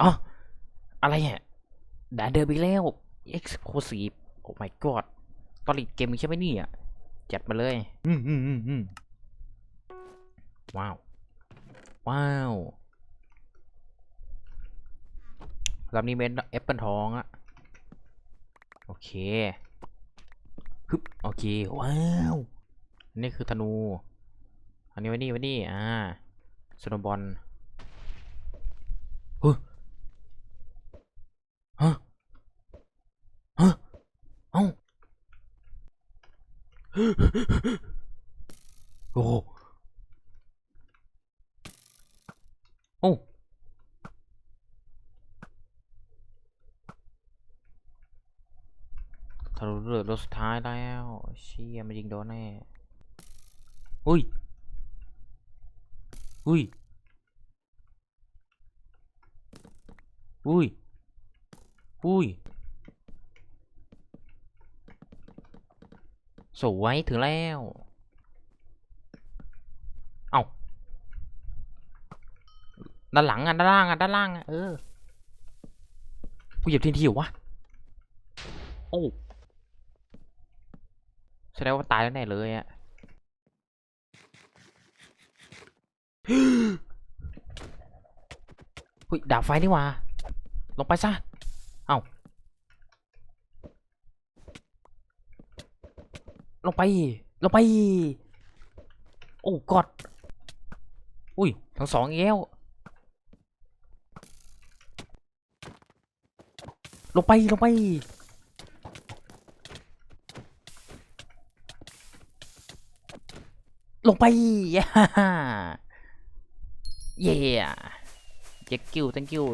อ๋ออะไรเนี่ยด่านเดิมอีกแล้ว Exclusive โอ้ my god ตอนลิดเกมนี้ใช่ไหมเนี่ยจัดมาเลย อืมอืมอืมอืมว้าว ว้าวลำนี้เป็นแอปเปิลทองอะโอเคฮึบโอเค ว้าว นี่คือธนู อันนี้ไว้นี่ไว้นี่ อ่าสโนบอลเฮ้ยฮะฮะเอ้า โอ้โหโอ้ทะลุเลือดรถสุดท้ายแล้วเชี่ยมันยิงโดนแน่อุ้ยอุ้ยอุ้ยอุ้ย สวยถึงแล้ว เอาด้านหลังอะ ด้านล่างอะ ด้านล่างอะ เออ กูเหยียบทีนทีเหรอวะ โอ้แสดงว่าตายแล้วแน่เลยอะหุ้ยดาบไฟนี่ว่า ลงไปซะ เอา้า ลงไป ลงไป โอ้กอด อุ้ย ทั้งสองอีกแล้ว ลงไป ลงไป ลงไปย่าฮ่าเย้ thank you thank you